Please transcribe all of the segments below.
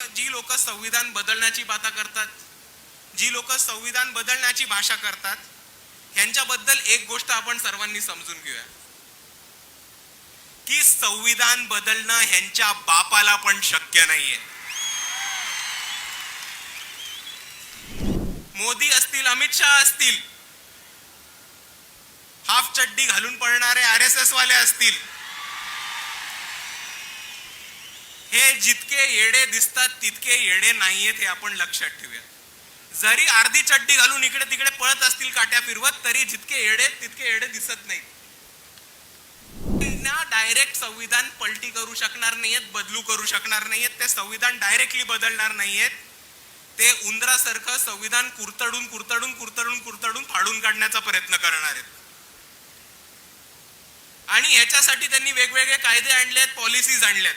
जी लोक संविधान बदलण्याची बाता करतात जी लोक संविधान बदलण्याची भाषा करतात यांच्याबद्दल एक गोष्ट आपण सर्वांनी समजून घेऊया. की संविधान बदलणं ह्यांच्या बापाला पण शक्य नाहीये. मोदी असतील अमित शहा असतील हाफ चड्डी घालून पडणारे आर एस एस वाले असतील हे जितके येडे दिसतात तितके येडे नाहीयेत हे आपण लक्षात ठेवूया. जरी अर्धी चड्डी घालून इकडे तिकडे पळत असतील काट्या फिरवत तरी जितके येडे तितके येडे दिसत नाहीत. डायरेक्ट संविधान पलटी करू शकणार नाहीयेत बदलू करू शकणार नाहीयेत ते संविधान डायरेक्टली बदलणार नाहीयेत. ते उंदरासारखं संविधान कुरतडून कुरतडून कुरतडून कुरतडून फाडून काढण्याचा प्रयत्न करणार आहेत. आणि ह्याच्यासाठी त्यांनी वेगवेगळे कायदे आणले आहेत पॉलिसीज आणल्यात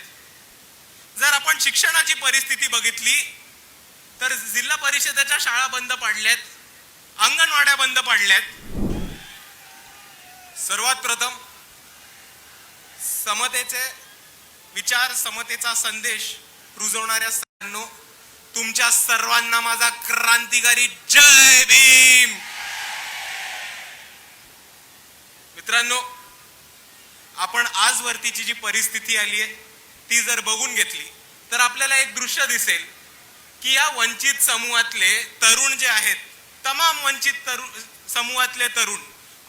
जर आपण शिक्षणाची परिस्थिती बघितली तर जिल्हा परिषदेच्या शाळा बंद पाडल्यात अंगणवाड्या बंद पाडल्यात. सर्वात प्रथम समतेचे विचार समतेचा संदेश रुजवणाऱ्या सरांनो तुमच्या सर्वांना माझा क्रांतिकारी जय भीम! मित्रांनो आपण आजवरतीची जी परिस्थिती आली आहे ती जर बघून घेतली तर आपल्याला एक दृश्य दिसेल की या वंचित समूहातले तरुण जे आहेत तमाम वंचित तरुण समूहातले तरुण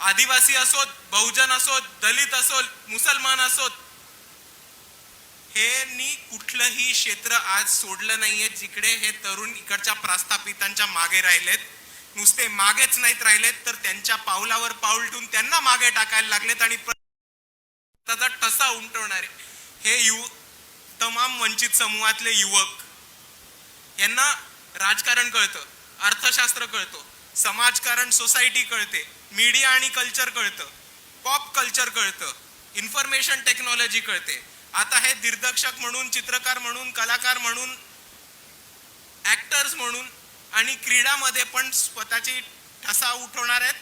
आदिवासी असोत बहुजन असोत दलित असोत मुसलमान असोत हे नी कुठलंही क्षेत्र आज सोडलं नाहीये जिकडे हे तरुण इकडच्या प्रस्थापितांच्या मागे राहिलेत. नुसते मागेच नाहीत राहिलेत तर त्यांच्या पावलावर पाऊल ठेवून त्यांना मागे टाकायला लागलेत आणि त्याचा ठसा उमटवणारे हे यु तमाम वंचित समूहातले युवक यांना राजकारण कळतं अर्थशास्त्र कळतं समाजकारण सोसायटी कळते मीडिया आणि कल्चर कळतं पॉप कल्चर कळतं इन्फॉर्मेशन टेक्नॉलॉजी कळते. आता हे दिग्दर्शक म्हणून चित्रकार म्हणून कलाकार म्हणून ॲक्टर्स म्हणून आणि क्रीडामध्ये पण स्वतःची ठसा उठवणार आहेत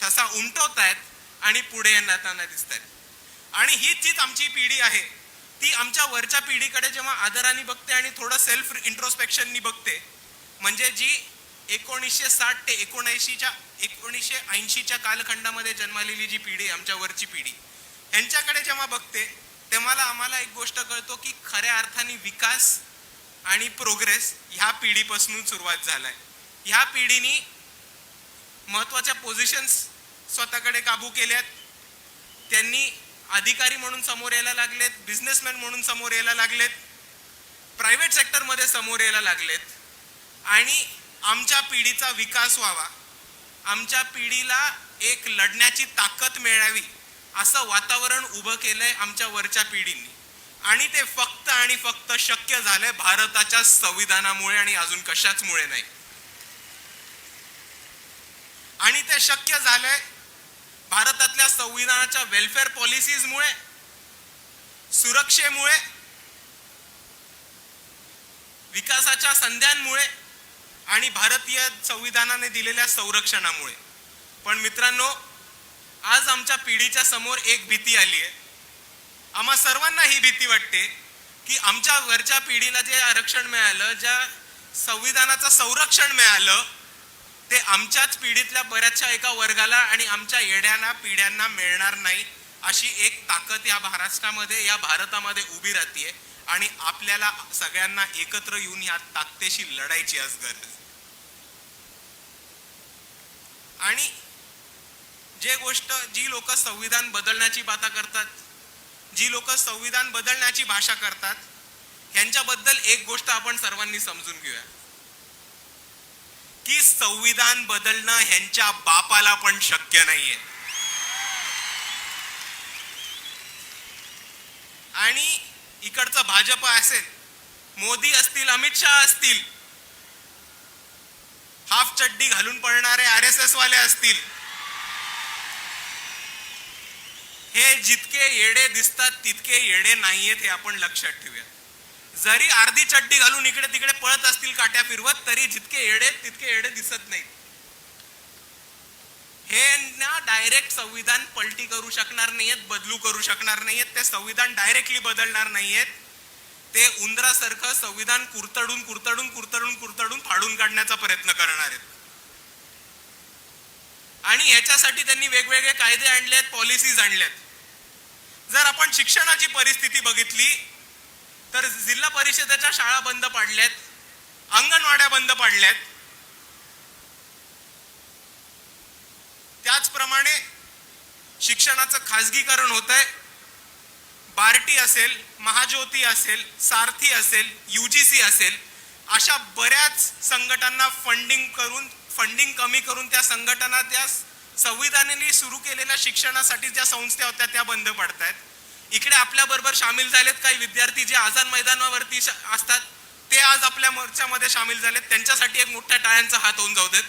ठसा उमटवत आहेत आणि पुढे येताना दिसत आहेत आणि हीच जीच आमची पिढी आहे. ती आमच्या वरच्या पिढीकडे जेव्हा आदराने बघते आणि थोडं सेल्फ इंट्रोस्पेक्शननी बघते म्हणजे जी एकोणीसशे साठ ते एकोणऐंशीच्या एकोणीसशे ऐंशीच्या कालखंडामध्ये जन्मलेली जी पिढी आमच्या वरची पिढी यांच्याकडे जेव्हा बघते तेव्हा आम्हाला एक गोष्ट कळतो की खऱ्या अर्थाने विकास आणि प्रोग्रेस ह्या पिढीपासून सुरुवात झालाय. ह्या पिढीनी महत्त्वाच्या पोझिशन्स स्वतःकडे काबू केल्यात. त्यांनी अधिकारी म्हणून समोर यायला लागलेत बिझनेसमॅन म्हणून समोर यायला लागलेत प्रायव्हेट सेक्टरमध्ये समोर यायला लागलेत. आणि आमच्या पिढीचा विकास व्हावा आमच्या पिढीला एक लढण्याची ताकद मिळावी असं वातावरण उभं केलंय आमच्या वरच्या पिढींनी. आणि ते फक्त आणि फक्त शक्य झालंय भारताच्या संविधानामुळे आणि अजून कशाचमुळे नाही. आणि ते शक्य झालंय भारतातल्या संविधानाच्या वेलफेअर पॉलिसीजमुळे सुरक्षेमुळे विकासाच्या संध्यांमुळे आणि भारतीय संविधानाने दिलेल्या संरक्षणामुळे. पण मित्रांनो आज आमच्या पिढीच्या समोर एक भीती आली आहे आम्हा सर्वांना ही भीती वाटते की आमच्या वरच्या पिढीला जे आरक्षण मिळालं ज्या संविधानाचं संरक्षण मिळालं ते आमच्याच पिढीतल्या बऱ्याचशा एका वर्गाला आणि आमच्या येड्यांना पिढ्यांना मिळणार नाही अशी एक ताकद या महाराष्ट्रामध्ये या भारतामध्ये उभी राहतीये. आणि आपल्याला सगळ्यांना एकत्र येऊन या ताकदेशी लढायची आज गरज आणि जे गोष्ट जी लोक संविधान बदलण्याची बाता करतात जी लोक संविधान बदलण्याची भाषा करतात यांच्याबद्दल एक गोष्ट आपण सर्वांनी समजून घेऊया. की संविधान बदलणं ह्यांच्या बापाला पण शक्य नाहीये. आणि इकडचं भाजप असेल मोदी असतील अमित शहा असतील हाफ चड्डी घालून पडणारे आर एस एस वाले असतील हे जितके येडे दिसतात तितके येडे नाहीयेत हे आपण लक्षात ठेवूया जरी अर्धी चड्डी घालून इकडे तिकडे पळत असतील काट्या फिरवत तरी जितके येडे तितके येडे दिसत नाहीत. हे ना डायरेक्ट संविधान पलटी करू शकणार नाहीयेत बदलू करू शकणार नाहीयेत ते संविधान डायरेक्टली बदलणार नाहीयेत. ते उंदरासारखं संविधान कुरतडून कुरतडून कुरतडून कुरतडून फाडून काढण्याचा प्रयत्न करणार आहेत. आणि ह्याच्यासाठी त्यांनी वेगवेगळे कायदे आणलेत पॉलिसीज आणल्यात जर आपण शिक्षणाची परिस्थिती बघितली तर जिल्हा परिषदेच्या शाळा बंद पाडल्यात अंगणवाड्या बंद पाडल्यात. त्याचप्रमाणे शिक्षणाचं खाजगीकरण होत आहे बार्टी असेल महाज्योती असेल सारथी असेल युजीसी असेल अशा बऱ्याच संघटनांना फंडिंग करून फंडिंग कमी करून त्या संघटना त्या संविधानाने सुरू केलेल्या शिक्षणासाठी ज्या संस्था होत्या त्या बंद पडतायत. इकडे आपल्या बरोबर सामील झालेत काही विद्यार्थी जे आझाद मैदानावरती असतात ते आज आपल्या मोर्चामध्ये सामील झालेत. त्यांच्यासाठी एक मोठ्या टाळ्यांचा हात होऊन जाऊ देत.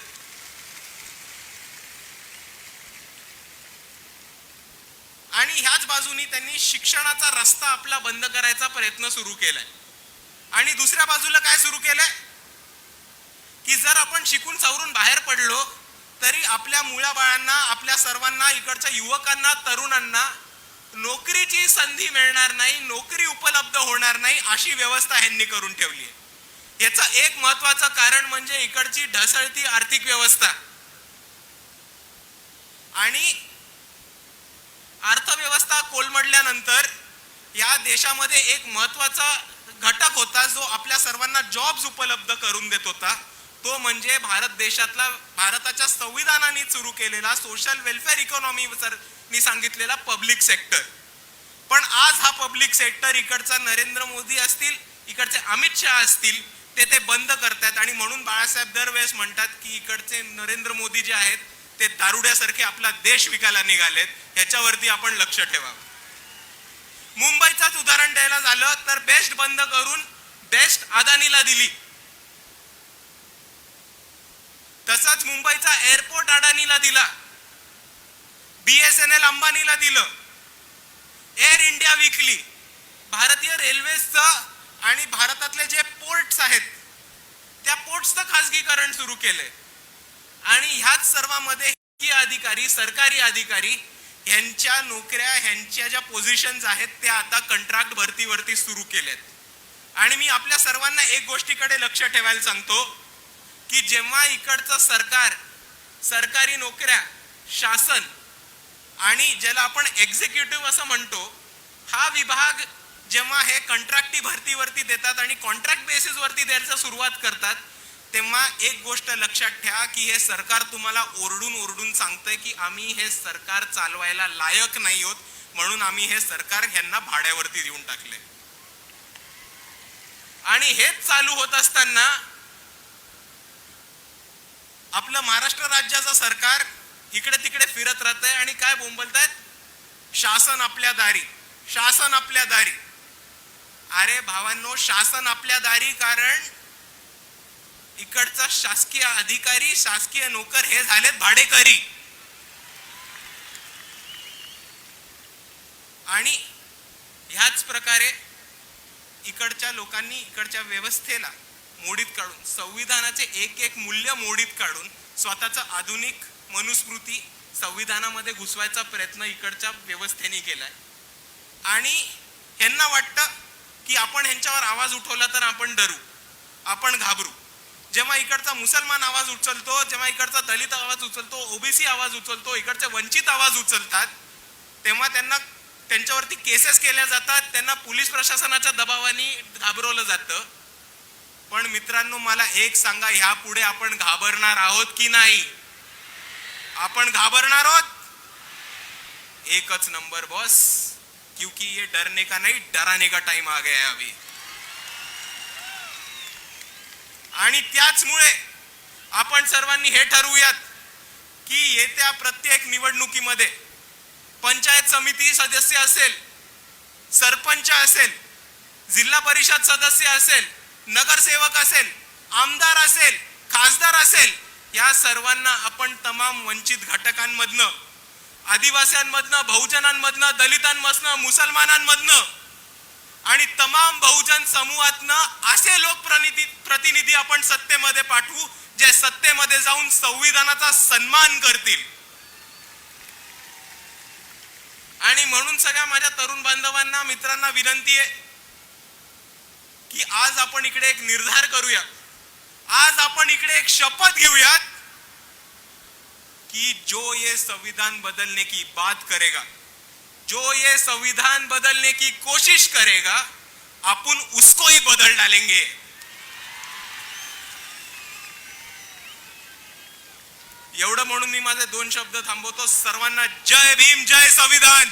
आणि ह्याच बाजूनी त्यांनी शिक्षणाचा रस्ता आपला बंद करायचा प्रयत्न सुरू केलाय. आणि दुसऱ्या बाजूला काय सुरू केलंय? की जर आपण शिकून सवरून बाहेर पडलो तरी आपल्या मुलाबाळांना आपल्या सर्वांना इकडच्या युवकांना तरुणांना नोकरीची संधी मिळणार नाही नोकरी उपलब्ध होणार नाही अशी व्यवस्था ह्यांनी करून ठेवली आहे. याचं एक महत्वाचं कारण म्हणजे इकडची ढसळती आर्थिक व्यवस्था. आणि अर्थव्यवस्था कोलमडल्यानंतर या देशामध्ये एक महत्त्वाचा घटक होता जो आपल्या सर्वांना जॉब्स उपलब्ध करून देत होता. तो म्हणजे भारत देशातला भारताच्या संविधानाने सुरू केलेला सोशल वेलफेअर इकॉनॉमी सर मी सांगितलेला पब्लिक सेक्टर पण आज हा पब्लिक सेक्टर इकडचा नरेंद्र मोदी असतील इकडचे अमित शहा असतील ते ते बंद करतात. आणि म्हणून बाळासाहेब दरवेळेस म्हणतात की इकडचे नरेंद्र मोदी जे आहेत ते दारुड्यासारखे आपला देश विकायला निघालेत. ह्याच्यावरती आपण लक्ष ठेवावं. मुंबईचाच उदाहरण द्यायला झालं तर बेस्ट बंद करून बेस्ट अदानीला दिली. तसंच मुंबईचा एअरपोर्ट अडाणीला दिला. बीएसएनएल अंबानीला दिलं. एअर इंडिया विकली. भारतीय रेल्वेचं आणि भारतातले जे पोर्ट्स आहेत त्या पोर्ट्सचं खासगीकरण सुरू केलंय. आणि ह्याच सर्वांमध्ये ही अधिकारी सरकारी अधिकारी ह्यांच्या नोकऱ्या ह्यांच्या ज्या पोझिशन्स आहेत त्या आता कंट्रॅक्ट भरतीवरती सुरू केल्यात आणि मी आपल्या सर्वांना एक गोष्टीकडे लक्ष ठेवायला सांगतो की जेव्हा इकडचं सरकार सरकारी नोकऱ्या शासन आणि ज्याला आपण एक्झिक्युटिव्ह असं म्हणतो हा विभाग जेव्हा हे कंट्रॅक्टी भरतीवरती देतात आणि कॉन्ट्रॅक्ट बेसिसवरती द्यायला सुरुवात करतात तेव्हा एक गोष्ट लक्षात ठेवा की हे सरकार तुम्हाला ओरडून ओरडून सांगतंय की आम्ही हे सरकार चालवायला लायक नाही होत म्हणून आम्ही हे सरकार ह्यांना भाड्यावरती देऊन टाकले आणि हेच चालू होत असताना आपलं महाराष्ट्र राज्याचं सरकार इकडे तिकडे फिरत राहत आहे आणि काय बोंबलतायत? शासन आपल्या दारी. शासन आपल्या दारी. अरे भावांनो शासन आपल्या दारी कारण इकडचा शासकीय अधिकारी शासकीय नोकर हे झालेत भाडेकरी. आणि ह्याच प्रकारे इकडच्या लोकांनी इकडच्या व्यवस्थेला मोडीत काढून संविधानाचे एक एक मूल्य मोडीत काढून स्वतःचं आधुनिक मनुस्मृती संविधानामध्ये घुसवायचा प्रयत्न इकडच्या व्यवस्थेने केलाय. आणि ह्यांना वाटतं की आपण ह्यांच्यावर आवाज उठवला तर आपण डरू आपण घाबरू. जेव्हा इकडचा मुसलमान आवाज उचलतो जेव्हा इकडचा दलित आवाज उचलतो ओबीसी आवाज उचलतो इकडचे वंचित आवाज उचलतात तेव्हा त्यांना त्यांच्यावरती केसेस केल्या जातात त्यांना पोलीस प्रशासनाच्या दबावाने घाबरवलं जातं. पण मित्रांनो मला एक सांगा ह्यापुढे आपण घाबरणार आहोत की नाही? आपण घाबरणार आहोत? एकच नंबर बॉस. क्योंकि ये डरने का नहीं डराने का टाइम आ गया है अभी. आणि त्याचमुळे आपण सर्वांनी हे ठरवूयात की येत्या प्रत्येक निवडणुकीमध्ये पंचायत समिती सदस्य असेल सरपंच असेल जिल्हा परिषद सदस्य असेल नगरसेवक असेल आमदार असेल खासदार असेल या सर्वांना आपण तमाम वंचित घटकांमधनं आदिवास्यांमधनं बहुजनांमधनं दलितांमधनं मुसलमानांमधनं आणि तमाम बहुजन समूहातनं असे लोकप्रतिनिधी प्रतिनिधी आपण सत्तेमध्ये पाठवू जे सत्तेमध्ये जाऊन संविधानाचा सन्मान करतील. आणि म्हणून सगळ्या माझ्या तरुण बांधवांना मित्रांना विनंती आहे की आज आपण इकडे एक निर्धार करूया. आज आपण इकडे एक शपथ घेऊयात कि जो ये संविधान बदलने की बात करेगा जो ये संविधान बदलने की कोशिश करेगा आपण उसको ही बदल डालेंगे. एवढं म्हणून मी माझे दोन शब्द थांबवतो. सर्वांना जय भीम जय संविधान.